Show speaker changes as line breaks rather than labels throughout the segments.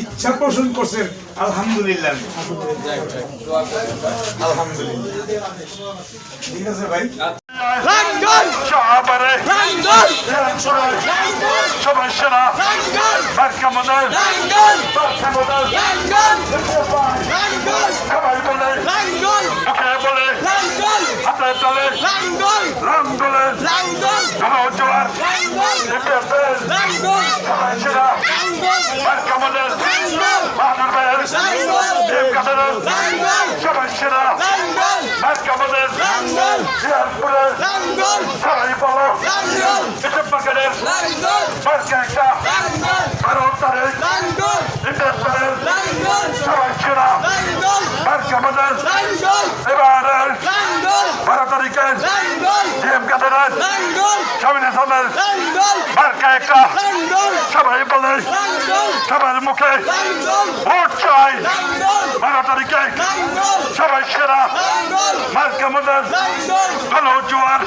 ইচ্ছা পোষণ করছেন। আলহামদুলিল্লাহ। আলহামদুলিল্লাহ। ঠিক আছে ভাই
সবাই সেরা বার্কা মডেল বার্কা মডেল সবাই বলে মুখে বলে হাতে তলে রং দোলে জোয়ার kazanır. Mahmur Bey'er. Dev kazanır. Şabaşçı'na. Mert kapıdır. Diğer Burel. Saray Bala. Yusuf Bakırır. Mert Genç'e. Baron Tarık. İmdat Bey'er. Şabaşçı'na. Mert kapıdır. İbarer. Baratlar İker. Diğer kadınlar. Şamin insanlar. Mert Genç'e. একটা সবাই বলে সবার মুখে ভোট চাই বারো তারিখে সবাই সেরা মার্কা মডেল ভালো জোয়ার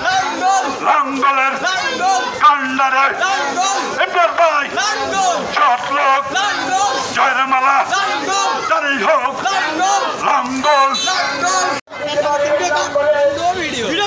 লাঙ্গলের কান্ডারে এবার ভাই সৎ লোক জয়ের মালা দাঁড়িয়ে হোক লাঙ্গল
ভিডিও